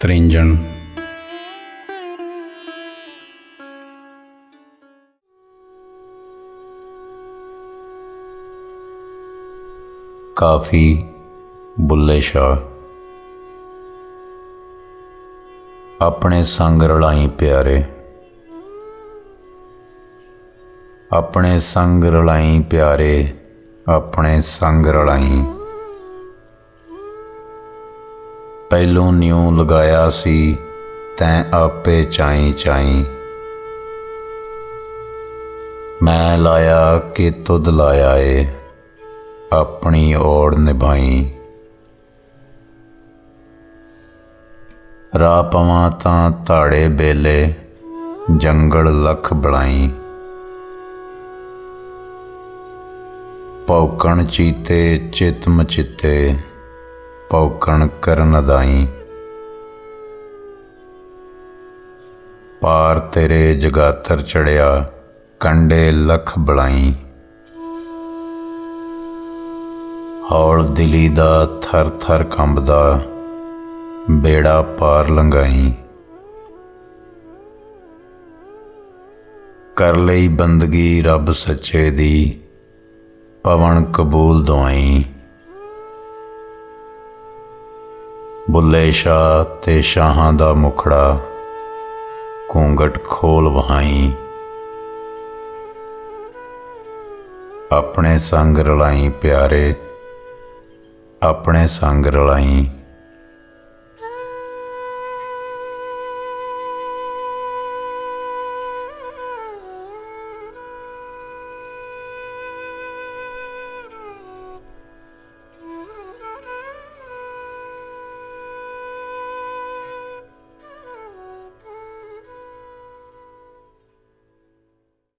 ਤ੍ਰਿੰਜਣ। ਕਾਫੀ ਬੁੱਲੇ ਸ਼ਾਹ। ਆਪਣੇ ਸੰਗ ਰਲਾਈ ਪਿਆਰੇ। ਆਪਣੇ ਸੰਗ ਰਲਾਈ ਪਿਆਰੇ, ਆਪਣੇ ਸੰਗ ਰਲਾਈ। ਪਹਿਲੋਂ ਨਿਉ ਲਗਾਇਆ ਸੀ, ਤੈਂ ਆਪੇ ਚਾਈ ਚਾਈ। ਮੈਂ ਲਾਇਆ ਕਿ ਤੁਧ ਲਾਇਆ ਏ ਆਪਣੀ ਓੜ ਨਿਭਾਈ। ਰਾਹ ਪਵਾਂ ਤਾਂ ਧਾੜੇ ਬੇਲੇ, ਜੰਗਲ ਲਖ ਬਣਾਈ ਪੌਕਣ ਚੀਤੇ ਚਿਤ। ਮਚਿਤੇ ਪੌਕਣ ਕਰਨ ਦਾਈ ਪਾਰ ਤੇਰੇ ਜਗਾਤਰ ਚੜਿਆ, ਕੰਡੇ ਲਖ ਬਲਾਈ। ਹੌਲ ਦਿਲੀ ਦਾ ਥਰ ਥਰ ਕੰਬਦਾ, ਬੇੜਾ ਪਾਰ ਲੰਗਾਈ ਕਰ ਲਈ ਬੰਦਗੀ ਰੱਬ ਸੱਚੇ ਦੀ, ਪਵਨ ਕਬੂਲ ਦੁਆਈ ਬੁੱਲੇ ਸ਼ਾਹ ਤੇ ਸ਼ਾਹਾਂ ਦਾ ਮੁਖੜਾ ਘੂੰਗਟ ਖੋਲ ਵਹਾਈ। ਆਪਣੇ ਸੰਗ ਰਲਾਈ ਪਿਆਰੇ, ਆਪਣੇ ਸੰਗ ਰਲਾਈ।